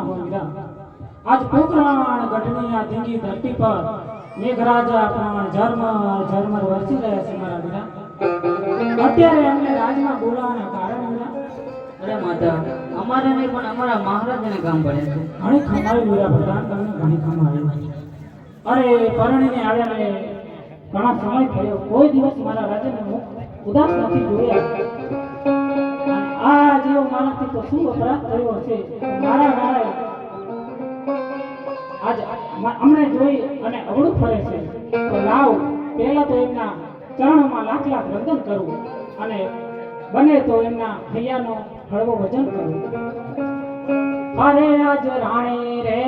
ના હો વીરા આજ પોકરાણ ગઢની આ ધીંગી ધરતી પર મેઘરાજા પ્રાણ જર્મ જર્મ વરસી રહ્યા છે મારા વીરા. અત્યારે અમને રાજમાં બોલાવાના કારણ વીરા? અરે માતા અમારે નહીં પણ અમારા મહારાજને કામ પડે છે. ઘણી ખમાવી વીરા પ્રધાન તમને ઘણી ખમાવી અરે પરણીને આવ્યા ને ઘણા સમય થયો. કોઈ દિવસ મારા રાજાને ઉદાસ નથી જોયા. આ જેવો મારાથી તો શું અપરાધ કર્યો છે મારા મારે આજ અમને જોઈ અને અવળું ફરે છે. તો લાવ, પહેલા તો એમના ચરણોમાં લાખ લાખ વંદન કરું અને બને તો એમના હૈયાનો હળવો વજન કરું. અરે આજ રાણી રે